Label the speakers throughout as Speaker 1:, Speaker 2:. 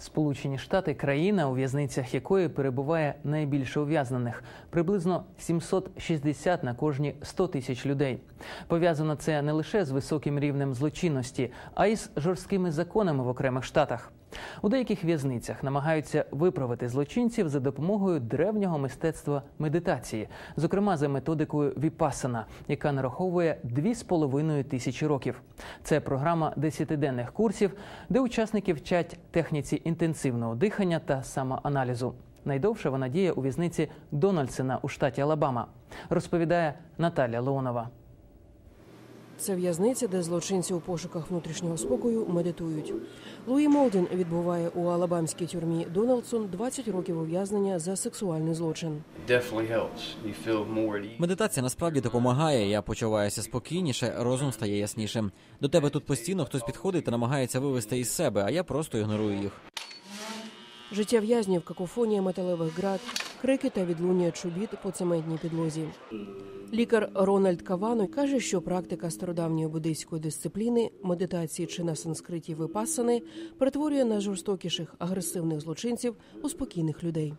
Speaker 1: Сполучені Штати країна, у в'язницях якої перебуває найбільше ув'язнених приблизно 760 на кожні 100 тисяч людей. Пов'язано це не лише з високим рівнем злочинності, а й з жорсткими законами в окремих штатах. У деяких в'язницях намагаються виправити злочинців за допомогою древнього мистецтва медитації, зокрема за методикою Віпасана, яка нараховує 2,5 тисячі років. Це програма десятиденних курсів, де учасники вчать техніці інтенсивного дихання та самоаналізу. Найдовше вона діє у в'язниці Дональдсена у штаті Алабама, розповідає Наталя Леонова.
Speaker 2: Це в'язниця, де злочинці у пошуках внутрішнього спокою медитують. Луї Молден відбуває у алабамській тюрмі Дональдсон 20 років ув'язнення за сексуальний злочин.
Speaker 3: Медитація насправді допомагає. Я почуваюся спокійніше, розум стає яснішим. До тебе тут постійно хтось підходить та намагається вивести із себе, а я просто ігнорую їх.
Speaker 2: Життя в'язнів, какофонія металевих град, крики та відлуння чобіт по цементній підлозі. Лікар Рональд Кавано каже, що практика стародавньої буддийської дисципліни, медитації чи на санскриті випасани перетворює на жорстокіших агресивних злочинців у спокійних людей.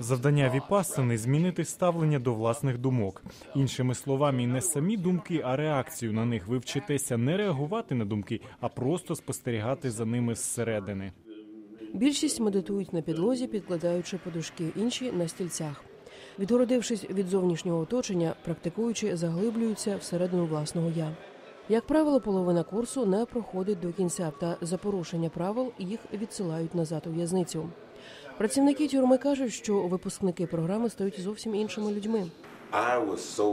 Speaker 4: Завдання
Speaker 5: God,
Speaker 4: віпассани змінити ставлення до власних думок. Іншими словами, не самі думки, а реакцію на них. Ви вчитеся не реагувати на думки, а просто спостерігати за ними зсередини.
Speaker 2: Більшість медитують на підлозі, підкладаючи подушки, інші на стільцях. Відгородившись від зовнішнього оточення, практикуючи заглиблюються всередину власного я. Як правило, половина курсу не проходить до кінця, та за порушення правил їх відсилають назад у в'язницю. Працівники тюрми кажуть, що випускники програми стають зовсім іншими людьми.
Speaker 6: I was so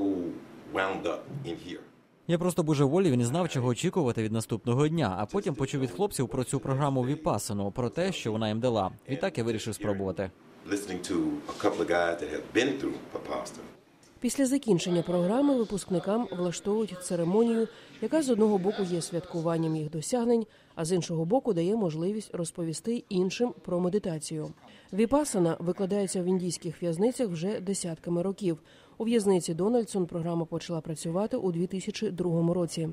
Speaker 6: wound up in here.
Speaker 3: Я просто божеволів і не знав, чого очікувати від наступного дня. А потім почув від хлопців про цю програму Віпасану, про те, що вона їм дала. Відтак я вирішив спробувати.
Speaker 2: Після закінчення програми випускникам влаштовують церемонію, яка з одного боку є святкуванням їх досягнень, а з іншого боку дає можливість розповісти іншим про медитацію. Віпасана викладається в індійських в'язницях вже десятками років. У в'язниці Дональдсон програма почала працювати у 2002 році.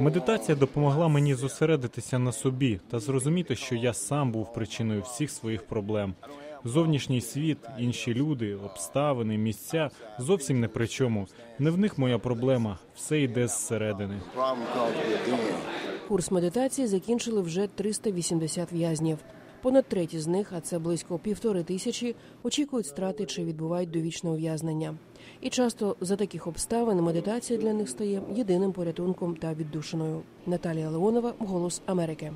Speaker 4: Медитація допомогла мені зосередитися на собі та зрозуміти, що я сам був причиною всіх своїх проблем. Зовнішній світ, інші люди, обставини, місця зовсім не при чому. Не в них моя проблема, все йде зсередини.
Speaker 2: Курс медитації закінчили вже 380 в'язнів. Понад треті з них, а це близько півтори тисячі, очікують страти чи відбувають довічне ув'язнення. І часто за таких обставин медитація для них стає єдиним порятунком та віддушиною. Наталія Леонова, Голос Америки.